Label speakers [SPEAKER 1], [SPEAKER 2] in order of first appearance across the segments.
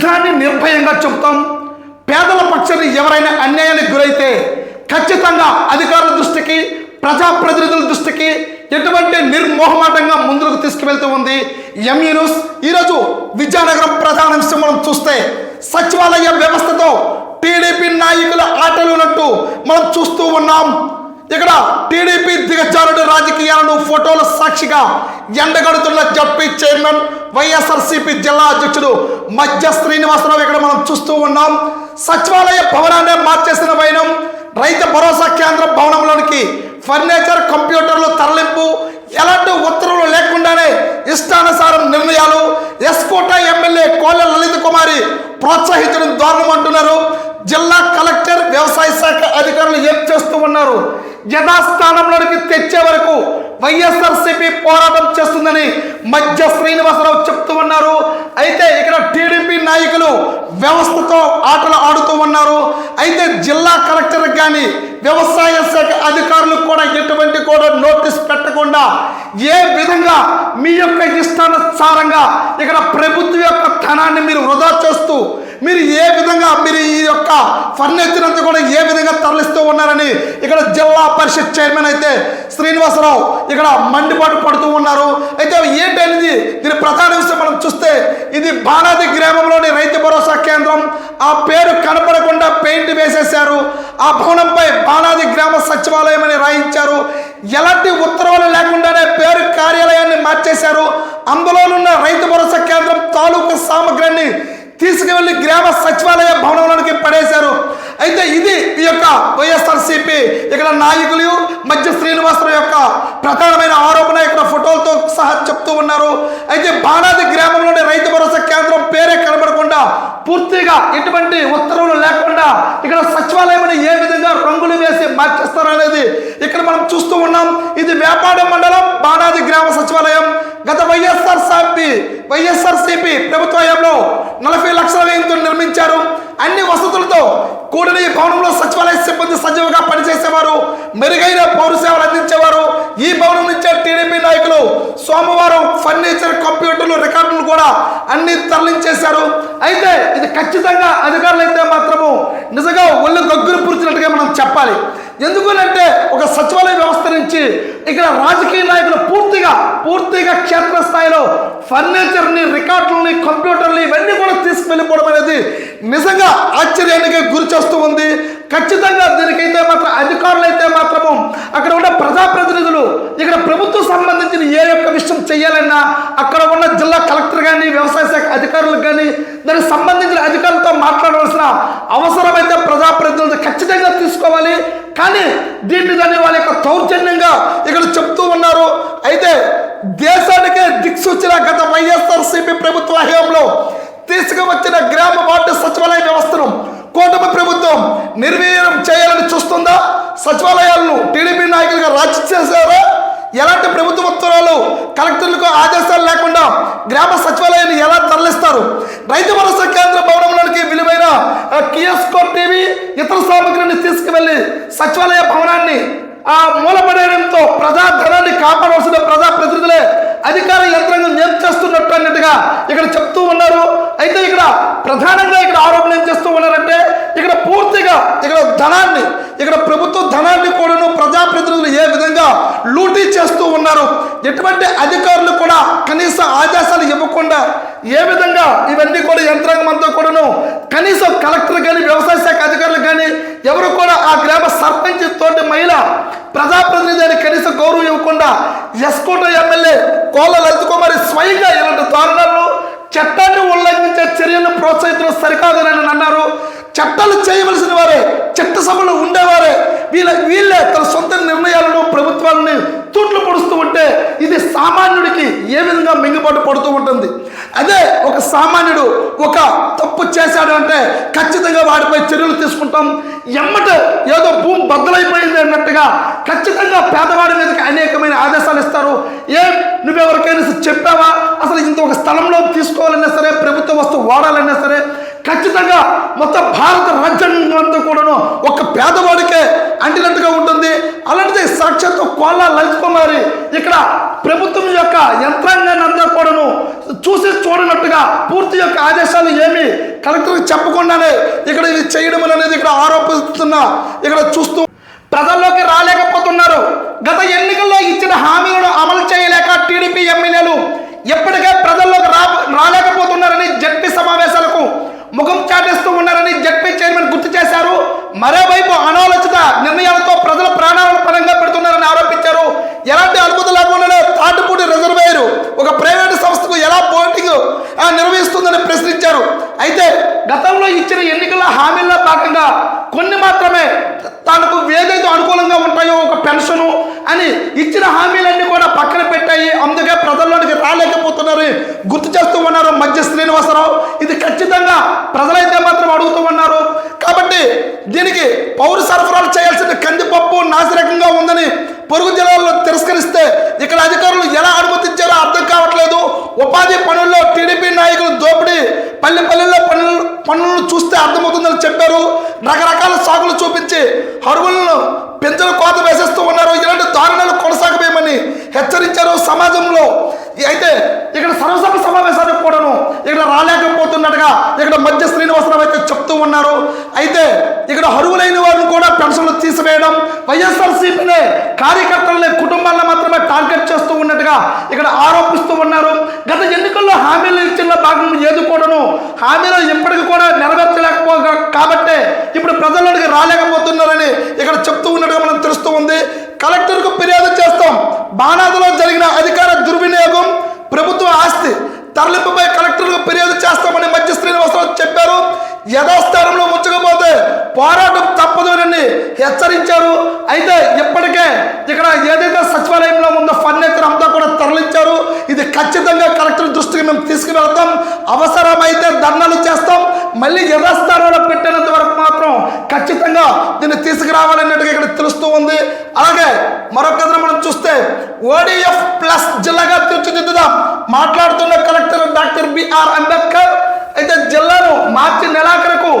[SPEAKER 1] నిజాన్ని నిర్భయంగా చెబుతాం. పేదల పక్షాన్ని ఎవరైనా అన్యాయానికి గురైతే ఖచ్చితంగా అధికారుల దృష్టికి ప్రజాప్రతినిధుల దృష్టికి ఎటువంటి నిర్మోహమాటంగా ముందుకు తీసుకువెళ్తూ ఉంది. ఎంఈ న్యూస్ ఈరోజు విజయనగరం ప్రధాన అంశం మనం చూస్తే సచివాలయ వ్యవస్థతో టీడీపీ నాయకుల ఆటలు ఉన్నట్టు మనం చూస్తూ ఉన్నాం. ఇక్కడ టీడీపీ దిగజారుడు రాజకీయాలను ఫోటోల సాక్షిగా ఎండగడుతున్న జడ్పీ చైర్మన్ వైఎస్ఆర్సీపీ జిల్లా అధ్యక్షుడు మధ్య శ్రీనివాసరావు ఇక్కడ మనం చూస్తూ ఉన్నాం. సచివాలయ భవనాన్ని మార్చేసిన వైనం రైతు భరోసా కేంద్ర భవనంలోనికి ఫర్నిచర్ కంప్యూటర్లు తరలింపు ఎలాంటి ఉత్తర్వులు లేకుండానే ఇష్టానుసారం నిర్ణయాలు ఎస్కోట ఎమ్మెల్యే కోళ్ళ కుమారి ప్రోత్సహించడం దారుణం అంటున్నారు జిల్లా కలెక్టర్ వ్యవసాయ శాఖ అధికారులు ఏం చేస్తూ ఉన్నారు? యథాస్థానంలోనికి తెచ్చే వరకు వైఎస్ఆర్సీపీ పోరాటం చేస్తుందని మధ్య శ్రీనివాసరావు చెప్తూ ఉన్నారు. అయితే ఇక్కడ టీడీపీ నాయకులు వ్యవస్థతో ఆటలు కలెక్టర్ కానీ వ్యవసాయ శాఖ అధికారులకు కూడా ఎటువంటి కూడా నోటీస్ పెట్టకుండా ఏ విధంగా మీ యొక్క ఇష్టానుసారంగా ఇక్కడ ప్రభుత్వం యొక్క ధనాన్ని మీరు వృధా చేస్తూ మీరు ఏ విధంగా మీరు ఈ యొక్క ఫర్నిచర్ అంతా కూడా ఏ విధంగా తరలిస్తూ ఉన్నారని ఇక్కడ జిల్లా పరిషత్ చైర్మన్ అయితే శ్రీనివాసరావు ఇక్కడ మండిపాటు పడుతూ ఉన్నారు. అయితే ఏంటనేది దీని ప్రధాన విషయం ఇది బాలాది గ్రామంలోని రైతు భరోసా కేంద్రం. ఆ పేరు కనపడకుండా పెయింట్ వేసేశారు. ఆ భవనంపై బాలాది గ్రామ సచివాలయం అని రాయించారు. ఎలాంటి ఉత్తర్వులు లేకుండానే పేరు కార్యాలయాన్ని మార్చేశారు. అందులోనున్న రైతు భరోసా కేంద్రం తాలూకు సామగ్రిని తీసుకువెళ్ళి గ్రామ సచివాలయ భవనంలోనికి పడేశారు. అయితే ఇది ఈ యొక్క వైఎస్ఆర్సీపీ ఇక్కడ నాయకులు మధ్య శ్రీనివాసరావు యొక్క ప్రధానమైన ఆరోపణ. ఇక్కడ ఫోటోలతో సహా చెప్తూ ఉన్నారు. అయితే బాణాది గ్రామంలోని రైతు భరోసా కేంద్రం పేరే లేకుండా పూర్తిగా ఎటువంటి ఉత్తర్వులు లేకుండా ఇక్కడ సచివాలయం ఏ విధంగా రంగులు వేసి మార్చేస్తారు అనేది ఇక్కడ మనం చూస్తూ ఉన్నాం. ఇది వేపాడ మండలం బాణాది గ్రామ సచివాలయం. గత వైఎస్ఆర్ సాపి వైఎస్ఆర్సీపీ ప్రభుత్వంలో నలభై లక్షల వ్యయంతో నిర్మించారు. అన్ని వసతులతో కూడిన ఈ భవనంలో సచివాలయ సిబ్బంది సజీవంగా పనిచేసేవారు. మెరుగైన పౌర సేవలు అందించేవారు. ఈ భవనం సోమవారం ఫర్నిచర్ కంప్యూటర్లు రికార్డులు కూడా అన్ని తరలించేశారు. అయితే ఇది ఖచ్చితంగా అధికారులు అయితే మాత్రము నిజంగా ఒళ్ళు గగ్గులు పూర్చినట్టుగా మనం చెప్పాలి. ఎందుకనంటే ఒక సచివాలయ వ్యవస్థ నుంచి ఇక్కడ రాజకీయ నాయకులు పూర్తిగా పూర్తిగా క్షేత్రస్థాయిలో ఫర్నిచర్ని రికార్డులని కంప్యూటర్లు ఇవన్నీ కూడా నిజంగా ఆశ్చర్యానికి గురి చేస్తూ ఉంది. ఖచ్చితంగా దీనికైతే మాత్రం అధికారులు అయితే మాత్రము అక్కడ ఉన్న ప్రజాప్రతినిధులు ఇక్కడ ప్రభుత్వం సంబంధించిన ఏ యొక్క విషయం చేయాలన్నా అక్కడ ఉన్న జిల్లా కలెక్టర్ కానీ వ్యవసాయ శాఖ అధికారులకు కానీ దానికి సంబంధించిన అధికారులతో మాట్లాడవలసిన అవసరమైతే ప్రజాప్రతినిధులు ఖచ్చితంగా తీసుకోవాలి. కానీ దీన్ని దాన్ని వాళ్ళ యొక్క దౌర్జన్యంగా ఇక్కడ చెప్తూ ఉన్నారు. అయితే దేశానికే దిక్సూచిన గత వైఎస్ఆర్సీపీ ప్రభుత్వ హయాంలో తీసుకువచ్చిన గ్రామ వార్డు సచివాలయ వ్యవస్థను కూటమి ప్రభుత్వం నిర్వీర్యం చేయాలని చూస్తుందా? సచివాలయాలను టీడీపీ నాయకులుగా రాజీ చేశారా? ఎలాంటి ప్రభుత్వ ఉత్తర్వులు కలెక్టర్లకు ఆదేశాలు లేకుండా గ్రామ సచివాలయాన్ని ఎలా తరలిస్తారు? రైతు భరోసా కేంద్ర భవనంలోనికి విలువైన కియోస్కో టీవీ ఇతర సామగ్రిని తీసుకువెళ్ళి సచివాలయ భవనాన్ని ఆ మూలపడేయడంతో ప్రజా ధనాన్ని కాపాడవలసిన ప్రజా ప్రతినిధులే అధికార యంత్రాంగం ఏం చేస్తున్నట్టు అన్నట్టుగా ఇక్కడ చెప్తూ ఉన్నారు. అయితే ఇక్కడ ప్రధానంగా ఇక్కడ ఆరోపణ ఏం చేస్తూ ఉన్నారంటే ఇక్కడ పూర్తిగా ఇక్కడ ధనాన్ని ఇక్కడ ప్రభుత్వ ధనాన్ని కూడాను ప్రజాప్రతినిధులు ఏ విధంగా లూటీ చేస్తూ ఉన్నారు ఎటువంటి అధికారులు కూడా కనీస ఆదేశాలు ఇవ్వకుండా ఏ విధంగా ఇవన్నీ కూడా యంత్రాంగం అంతా కూడాను కనీసం కలెక్టర్ కానీ వ్యవసాయ శాఖ అధికారులు కానీ ఎవరు కూడా ఆ గ్రామ సర్పంచ్ తోటి మహిళ ప్రజాప్రతినిధి అని కనీసం గౌరవం ఇవ్వకుండా ఎస్కోట ఎమ్మెల్యే కోళ్ళ లలిత కుమారి స్వయంగా ఇలాంటి దారుణాలను చట్టాన్ని ఉల్లంఘించే చర్యలను ప్రోత్సహించడం సరికాదని ఆయన అన్నారు. చట్టాలు చేయవలసిన వారే చట్టసభలో ఉండేవారే. వీళ్ళ వీళ్ళే తన సొంత నిర్ణయాలను ప్రభుత్వాలని తూట్లు పొడుస్తూ ఉంటే ఇది సామాన్యుడికి ఏ విధంగా మింగుబాటు పడుతూ ఉంటుంది? అదే సామాన్యుడు ఒక తప్పు చేశాడు అంటే ఖచ్చితంగా వాడిపై చర్యలు తీసుకుంటాం. ఎమ్మట ఏదో భూమి బద్దలైపోయింది అన్నట్టుగా ఖచ్చితంగా పేదవాడి మీదకి అనేకమైన ఆదేశాలు ఇస్తారు. ఏం నువ్వెవరికైనా చెప్పావా? అసలు ఇంత ఒక స్థలంలో తీసుకోవాలన్నా సరే ప్రభుత్వ వస్తువు వాడాలన్నా సరే ఖచ్చితంగా మొత్తం భారత రాజ్యాంగం అంతా కూడాను ఒక పేదవాడికే అంటినట్టుగా ఉంటుంది. అలాంటిది సాక్షాత్తు కోళ్ళ లలిత్ కుమారి ఇక్కడ ప్రభుత్వం యొక్క యంత్రాంగాన్ని అంతా కూడాను చూసి చూడనట్టుగా పూర్తి యొక్క ఆదేశాలు ఏమి కలెక్టర్కి చెప్పకుండానే ఇక్కడ ఇది చేయడం అనేది ఇక్కడ ఆరోపిస్తున్న ఇక్కడ చూస్తూ ప్రజల్లోకి రాలేకపోతున్నారు. గత ఎన్నికల్లో ఇచ్చిన హామీలను అమలు చేయలేక టీడీపీ ఎమ్మెల్యేలు ఎప్పటికే ప్రజల్లోకి రా రాలేకపోతున్నారని జడ్పీ సమావేశాలకు ముఖం చాటేస్తూ ఉన్నారని జడ్పీ చైర్మన్ గుర్తు చేశారు. మరోవైపు అనాలోచిత నిర్ణయాలతో ప్రజల ప్రాణాలను పరంగా పెడుతున్నారని ఆరోపించారు. ఎలాంటి అద్భుతం లేకుండానే తాటిపూడి రిజర్వేయర్ ఒక ప్రైవేట్ సంస్థకు నిర్వహిస్తుందని ప్రశ్నించారు. అయితే గతంలో ఇచ్చిన ఎన్నికల హామీల్లో భాగంగా కొన్ని మాత్రమే తనకు ఏదైతే అనుకూలంగా ఉంటాయో ఒక పెన్షను అని ఇచ్చిన హామీలన్నీ కూడా పక్కన పెట్టాయి. అందుకే ప్రజల్లోనికి రాలేకపోతున్నారు. గుర్తు చేస్తూ ఉన్నారు మధ్య శ్రీనివాసరావు. ఇది ఖచ్చితంగా ప్రజలైతే మాత్రం అడుగుతూ ఉన్నారు. కాబట్టి దీనికి పౌర సరఫరాలు చేయాల్సిన కందిపప్పు నాసిరకంగా ఉందని పొరుగు జిల్లాలో ఉపాధి పనుల్లో టీడీపీ నాయకులు దోపిడీ పల్లె పల్లెల్లో పనులు పనులను చూస్తే అర్థమవుతుందని చెప్పారు. రకరకాల సాకులు చూపించి హరువులను పెంచల కోత వేసేస్తూ ఉన్నారు. ఇలాంటి దారుణాలు కొనసాగమేమని హెచ్చరించారు సమాజంలో. అయితే ఇక్కడ సర్వస విధంగా ఇక్కడ మధ్య శ్రీనివాసరావు అయితే చెప్తూ ఉన్నారు. అయితే ఇక్కడ అరువులైన వారిని కూడా పెన్షన్లు తీసివేయడం వైఎస్ఆర్సీపీనే కార్యకర్తలని కుటుంబాలను మాత్రమే టార్గెట్ చేస్తూ ఉన్నట్టుగా ఇక్కడ ఆరోపిస్తూ ఉన్నారు. గత ఎన్నికల్లో హామీలు ఇచ్చిన భాగం ఏది కూడాను హామీలు ఇప్పటికి కూడా నెరవేర్చలేకపో కాబట్టే ఇప్పుడు ప్రజల్లోకి రాలేకపోతున్నారని ఇక్కడ చెప్తూ ఉన్నట్టుగా మనం తెలుస్తూ ఉంది. కలెక్టర్కు ఫిర్యాదు చేస్తాం. బాణాదులో జరిగిన అధికార దుర్వినియోగం ప్రభుత్వ ఆస్తి తరలింపుపై కలెక్టర్లకు ఫిర్యాదు చేస్తామని మధ్య శ్రీనివాసరావు చెప్పారు. యథాస్థానంలో ఉంచకపోతే పోరాటం తప్పదు అని హెచ్చరించారు. అయితే ఇప్పటికే ఇక్కడ ఏదైతే సచివాలయంలో ఉందో ఫర్నిచర్ అంతా కూడా తరలించారు. ఇది ఖచ్చితంగా కలెక్టర్ దృష్టికి మేము తీసుకువెళ్తాం. అవసరమైతే ధర్నాలు చేస్తాం. మళ్ళీ యథాస్థానంలో పెట్టినంత వరకు మాత్రం ఖచ్చితంగా దీన్ని తీసుకురావాలన్నట్టుగా ఇక్కడ తెలుస్తూ ఉంది. అలాగే మరొక కథను మనం చూస్తే ఓడిఎఫ్ ప్లస్ జిల్లాగా తీర్చిదిద్దుదాం. మాట్లాడుతున్న కలెక్టర్ డాక్టర్ బిఆర్ అంబేద్కర్ అయితే జిల్లాను మార్చి నెలాఖరుకు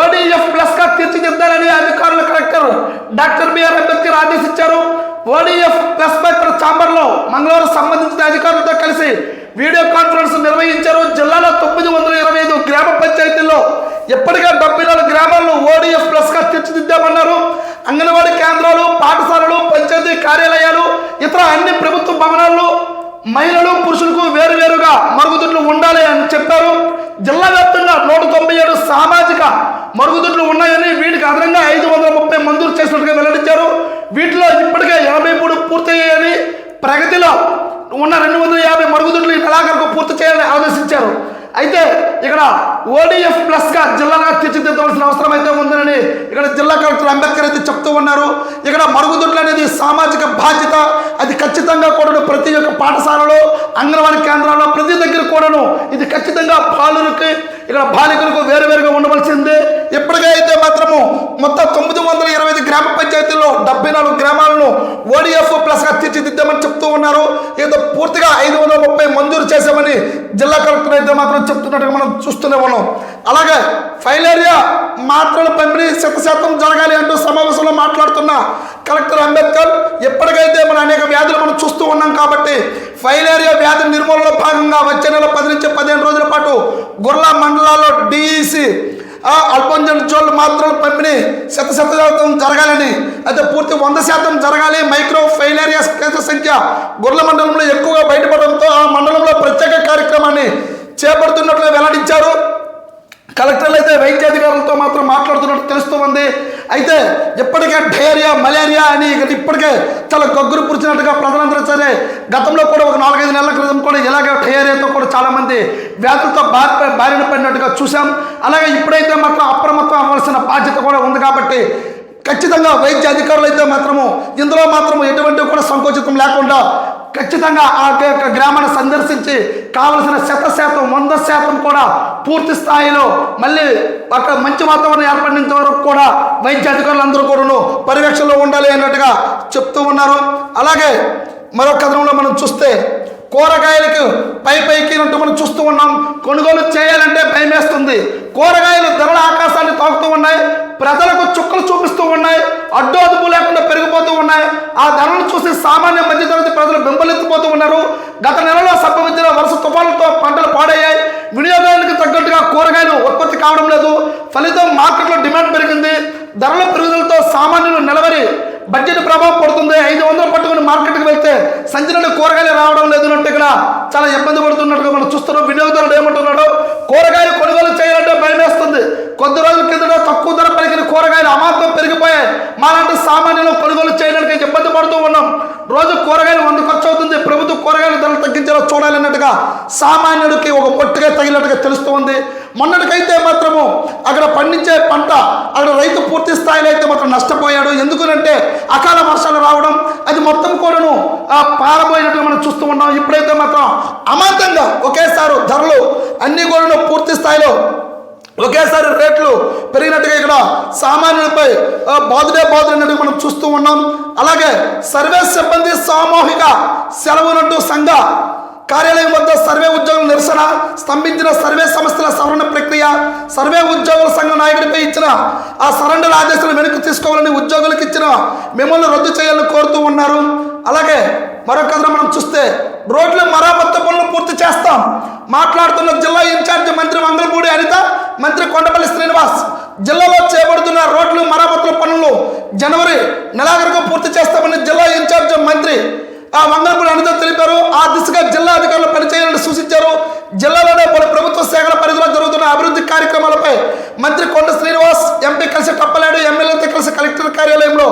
[SPEAKER 1] ఓడిఎఫ్ ప్లస్గా తీర్చిదిద్దాలని అధికారులు కలెక్టర్ డాక్టర్ బిఆర్ అంబేద్కర్ ఆదేశించారు. ఓడిఎఫ్ ప్లస్ పై ఛాంబర్లో మంగళవారం సంబంధించిన అధికారులతో కలిసి వీడియో కాన్ఫరెన్స్ నిర్వహించారు జిల్లాలో తొమ్మిది వందల ఇరవై ఐదు గ్రామ పంచాయతీల్లో ఎప్పటికే డెబ్బై నాలుగు గ్రామాలను ఓడిఎఫ్ ప్లస్గా తీర్చిదిద్దామన్నారు అంగన్వాడీ కేంద్రాలు పాఠశాలలు కార్యాలయాలు ఇతర అన్ని ప్రభుత్వ భవనాల్లో మహిళలు పురుషులకు వేరువేరుగా మరుగుదొడ్లు ఉండాలి అని చెప్పారు. జిల్లా వ్యాప్తంగా నూట తొంభై ఏడు సామాజిక మరుగుదొడ్లు ఉన్నాయని వీటికి అదనంగా ఐదు వందల ముప్పై మంజూరు చేసినట్టుగా వెల్లడించారు. వీటిలో ఇప్పటికే ఎనభై మూడు పూర్తయ్యాయని ప్రగతిలో ఉన్న రెండు వందల యాభై మరుగుదొడ్లు ఈ నెలాఖరుకు పూర్తి చేయాలని ఆదేశించారు. అయితే ఇక్కడ ఓడిఎఫ్ ప్లస్గా జిల్లాగా తీర్చిదిద్దవలసిన అవసరం అయితే ఉందని ఇక్కడ జిల్లా కలెక్టర్ అంబేద్కర్ అయితే చెప్తూ ఉన్నారు. ఇక్కడ మరుగుదొడ్లు అనేది సామాజిక బాధ్యత. అది ఖచ్చితంగా కూడాను ప్రతి ఒక్క పాఠశాలలో అంగన్వాడీ కేంద్రాల్లో ప్రతి దగ్గర కూడాను ఇది ఖచ్చితంగా బాలులకి ఇక్కడ బాలికలకు వేరువేరుగా ఉండవలసిందే. ఇప్పటికైతే అయితే మాత్రము మొత్తం తొమ్మిది వందల గ్రామ పంచాయతీల్లో డెబ్బై నాలుగు గ్రామాలను ఓడిఎఫ్ ప్లస్గా తీర్చిదిద్దామని చెప్తూ ఉన్నారు. ఏదో పూర్తిగా ఐదు వందల ముప్పై మంజూరు చేశామని జిల్లా కలెక్టర్ అయితే మాత్రం చెప్తున్నట్టుగా మనం చూస్తూనే ఉన్నాం. అలాగే ఫైలేరియా మాత్రల పంపిణీ శత శాతం జరగాలి అంటూ సమావేశంలో మాట్లాడుతున్న కలెక్టర్ అంబేద్కర్ ఎప్పటికైతే మన అనేక వ్యాధులు మనం చూస్తూ ఉన్నాం కాబట్టి ఫైలేరియా వ్యాధి నిర్మూలనలో భాగంగా వచ్చే నెల పది నుంచి పదిహేను రోజుల పాటు గుర్లా మండలాల్లో డిఈసి అల్పంజన్ చోళ్ళు మాత్రం పంపిణీ శత శాతం జరగాలని అయితే పూర్తి వంద శాతం జరగాలి. మైక్రో ఫైలేరియా కేసుల సంఖ్య గొర్రెల మండలంలో ఎక్కువగా బయటపడడంతో ఆ మండలంలో ప్రత్యేక కార్యక్రమాన్ని చేపడుతున్నట్లు వెల్లడించారు. కలెక్టర్లు అయితే వైద్య అధికారులతో మాత్రం మాట్లాడుతున్నట్టు తెలుస్తూ ఉంది. అయితే ఇప్పటికే డయేరియా మలేరియా అని ఇక ఇప్పటికే చాలా గగ్గురు పురిచినట్టుగా ప్రజలందరూ సరే గతంలో కూడా ఒక నాలుగైదు నెలల క్రితం కూడా ఇలాగే డయేరియాతో కూడా చాలామంది వ్యాధులతో బాధ బారిన పడినట్టుగా చూసాం అలాగే ఇప్పుడైతే మాత్రం అప్రమత్తం అవ్వాల్సిన బాధ్యత కూడా ఉంది కాబట్టి ఖచ్చితంగా వైద్య అధికారులు అయితే మాత్రము ఇందులో మాత్రము ఎటువంటి కూడా సంకోచితం లేకుండా ఖచ్చితంగా ఆ యొక్క గ్రామాన్ని సందర్శించి కావలసిన శత శాతం వంద శాతం కూడా పూర్తి స్థాయిలో మళ్ళీ అక్కడ మంచి వాతావరణం ఏర్పడినంత వరకు కూడా వైద్య అధికారులు అందరూ కూడాను పర్యవేక్షణలో ఉండాలి అన్నట్టుగా చెప్తూ ఉన్నారు. అలాగే మరో కథనంలో మనం చూస్తే కూరగాయలకు పై పైకి ఉంటూ మనం చూస్తూ ఉన్నాం. కొనుగోలు చేయాలంటే భయం వేస్తుంది కూరగాయలు ధరల ఆకాశాన్ని తాకుతూ ఉన్నాయి. ప్రజలకు చుక్కలు చూపిస్తూ ఉన్నాయి. అడ్డు అదుపు లేకుండా పెరిగిపోతూ ఉన్నాయి. ఆ ధరలను చూసి సామాన్య మధ్యతరగతి ప్రజలు బెంబలెత్తిపోతూ ఉన్నారు. గత నెలలో సంభవించిన వరుస తుఫానులతో పంటలు పాడయ్యాయి. వినియోగానికి తగ్గట్టుగా కూరగాయలు ఉత్పత్తి కావడం లేదు. ఫలితం మార్కెట్లో డిమాండ్ పెరిగింది. ధరల పెరుగుదలతో సామాన్యులు నెలవరి బడ్జెట్ ప్రభావం పడుతుంది. ఐదు వందలు పట్టుకుని మార్కెట్కి వెళ్తే సంచి కూరగాయలు రావడం లేదు అంటే ఇక్కడ చాలా ఇబ్బంది పడుతున్నట్టుగా మనం చూస్తున్నాం. వినియోగదారుడు ఏమంటున్నాడు? కూరగాయలు కొనుగోలు చేయాలంటే భయం వేస్తుంది. కొద్ది రోజుల కిందట తక్కువ ధర పలికిన కూరగాయలు అమాంతం పెరిగిపోయాయి. మాలాంటి సామాన్యులు కొనుగోలు చేయడానికి ఇబ్బంది పడుతూ ఉన్నాం. రోజు కూరగాయలు వంద ఖర్చు అవుతుంది. ప్రభుత్వం కూరగాయల ధరలు తగ్గించేలా చూడాలన్నట్టుగా సామాన్యుడికి ఒక పొట్టుగా తగిలినట్టుగా తెలుస్తుంది మొన్నటికైతే మాత్రము అక్కడ పండించే పంట అక్కడ రైతు పూర్తి స్థాయిలో అయితే మాత్రం నష్టపోయాడు. ఎందుకనంటే అకాల వర్షాలు రావడం అది మొత్తం కూడాను ఆ, పారబోయినట్టుగా మనం చూస్తూ ఉన్నాం. ఇప్పుడైతే మాత్రం అమాంతంగా ఒకేసారి ధరలు అన్ని కూడాను పూర్తి స్థాయిలో ఒకేసారి రేట్లు పెరిగినట్టుగా ఇక్కడ సామాన్యులపై బాధుడే బాధుడినట్టుగా మనం చూస్తూ ఉన్నాం. అలాగే సర్వే సిబ్బంది సామూహిక సెలవునట్టు సంఘ కార్యాలయం వద్ద సర్వే ఉద్యోగుల నిరసన స్తంభించిన సర్వే సంస్థల సవరణ ప్రక్రియ సర్వే ఉద్యోగుల సంఘ నాయకుడిపై ఇచ్చిన ఆ సరెండర్ ఆదేశాలు వెనక్కి తీసుకోవాలని ఉద్యోగులకు ఇచ్చిన మిమ్మల్ని రద్దు చేయాలని కోరుతూ ఉన్నారు. అలాగే మరొక కథ మనం చూస్తే రోడ్ల మరామత్తు పనులు పూర్తి చేస్తాం. మాట్లాడుతున్న జిల్లా ఇన్ఛార్జి మంత్రి మంగళపూడి అనిత మంత్రి కొండపల్లి శ్రీనివాస్ జిల్లాలో చేపడుతున్న రోడ్లు మరామతుల పనులు జనవరి నెలాఖరుగా పూర్తి చేస్తామని జిల్లా ఇన్ఛార్జి మంత్రి ఆ వంగనపూడి అనిత తెలిపారు. ఆ దిశగా జిల్లా అధికారులు పనిచేయాలని సూచించారు. జిల్లాలోనే పలు ప్రభుత్వ శాఖల పరిధిలో జరుగుతున్న అభివృద్ధి కార్యక్రమాలపై మంత్రి కొండ శ్రీనివాస్ ఎంపీ కలిసి టప్పలాడు ఎమ్మెల్యేతో కలిసి కలెక్టర్ కార్యాలయంలో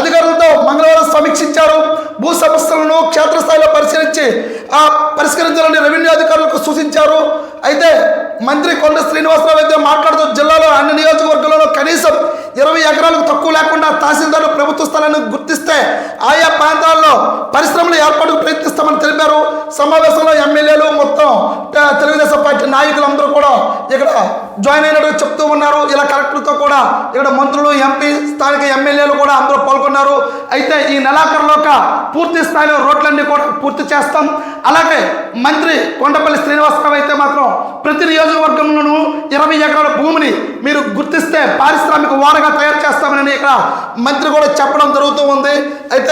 [SPEAKER 1] అధికారులతో మంగళవారం సమీక్షించారు. భూ సమస్యలను క్షేత్రస్థాయిలో పరిశీలించి ఆ పరిష్కరించాలని రెవెన్యూ అధికారులకు సూచించారు. అయితే మంత్రి కొండ శ్రీనివాసరావు అయితే మాట్లాడుతూ జిల్లాలో అన్ని నియోజకవర్గాలలో కనీసం ఇరవై ఎకరాలకు తక్కువ లేకుండా తహసీల్దార్లు ప్రభుత్వ స్థలాన్ని గుర్తిస్తే ఆయా ప్రాంతాల్లో పరిశ్రమలు ఏర్పాటుకు ప్రయత్నిస్తామని తెలిపారు. సమావేశంలో ఎమ్మెల్యేలు మొత్తం తెలుగుదేశం పార్టీ నాయకులందరూ కూడా ఇక్కడ జాయిన్ అయినట్టు చెప్తూ ఉన్నారు. ఇలా కలెక్టర్తో కూడా ఇక్కడ మంత్రులు ఎంపీ స్థానిక ఎమ్మెల్యేలు కూడా అందరూ పాల్గొన్నారు. అయితే ఈ నెలాఖరులోక పూర్తి స్థాయిలో రోడ్లన్నీ కూడా పూర్తి చేస్తాం. అలాగే మంత్రి కొండపల్లి శ్రీనివాసరావు అయితే మాత్రం ప్రతి నియోజకవర్గంలోనూ ఇరవై ఎకరాల భూమిని మీరు గుర్తిస్తే పారిశ్రామిక వారగా తయారు చేస్తామని ఇక్కడ మంత్రి కూడా చెప్పడం జరుగుతూ ఉంది. అయితే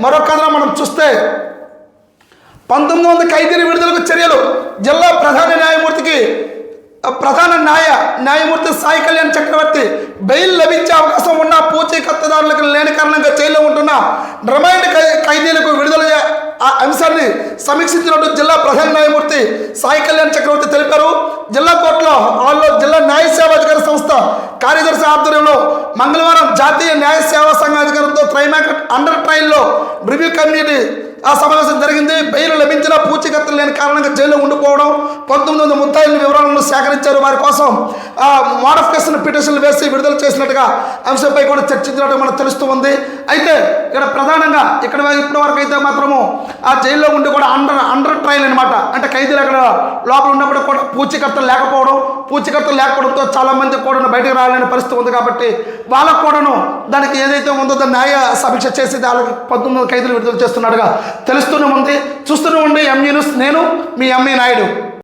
[SPEAKER 1] మరొక కథలో మనం చూస్తే పంతొమ్మిది వందల ఖైదీల విడుదలకు చర్యలు. జిల్లా ప్రధాన న్యాయమూర్తికి ప్రధాన న్యాయ న్యాయమూర్తి సాయి కళ్యాణ్ చక్రవర్తి బెయిల్ లభించే అవకాశం ఉన్న పూచీకత్తుదారులకు లేని కారణంగా జైల్లో ఉంటున్న రిమైండ్ ఖైదీలకు విడుదల ఆ అంశాన్ని సమీక్షించినట్టు జిల్లా ప్రధాన న్యాయమూర్తి సాయి కళ్యాణ్ చక్రవర్తి తెలిపారు. జిల్లా కోర్టులో ఆల్లో జిల్లా న్యాయ సేవాధికార సంస్థ కార్యదర్శి ఆధ్వర్యంలో మంగళవారం జాతీయ న్యాయ సేవా సంఘ అధికారంతో అండర్ ట్రయల్లో రివ్యూ కమిటీ ఆ సమావేశం జరిగింది. బెయిల్ లభించిన పూచీకత్తులు లేని కారణంగా జైల్లో ఉండిపోవడం పంతొమ్మిది వందల ముత్తాయిల వివరాలను సేకరించారు. వారి కోసం ఆ మోడిఫికేషన్ పిటిషన్లు వేసి విడుదల చేసినట్టుగా అంశంపై కూడా చర్చించినట్టు మనకు తెలుస్తూ ఉంది. అయితే ఇక్కడ ప్రధానంగా ఇక్కడ ఇప్పటి వరకు అయితే మాత్రము ఆ జైల్లో ఉండి కూడా అండర్ అండర్ ట్రయల్ అనమాట అంటే ఖైదీలు అక్కడ లోపల ఉన్నప్పుడు కూడా పూచీకర్తలు లేకపోవడం పూచీకర్తలు లేకపోవడంతో చాలామంది కూడా బయటకు రాలేని పరిస్థితి ఉంది కాబట్టి వాళ్ళకు కూడాను దానికి ఏదైతే ఉందో దాన్ని న్యాయ సమీక్ష చేసి వాళ్ళకి పంతొమ్మిది ఖైదీలు విడుదల చేస్తున్నట్టుగా తెలుస్తూనే ఉంది చూస్తూనే ఉండి ఎంఈ న్యూస్ నేను మీ ఎంఈ నాయుడు.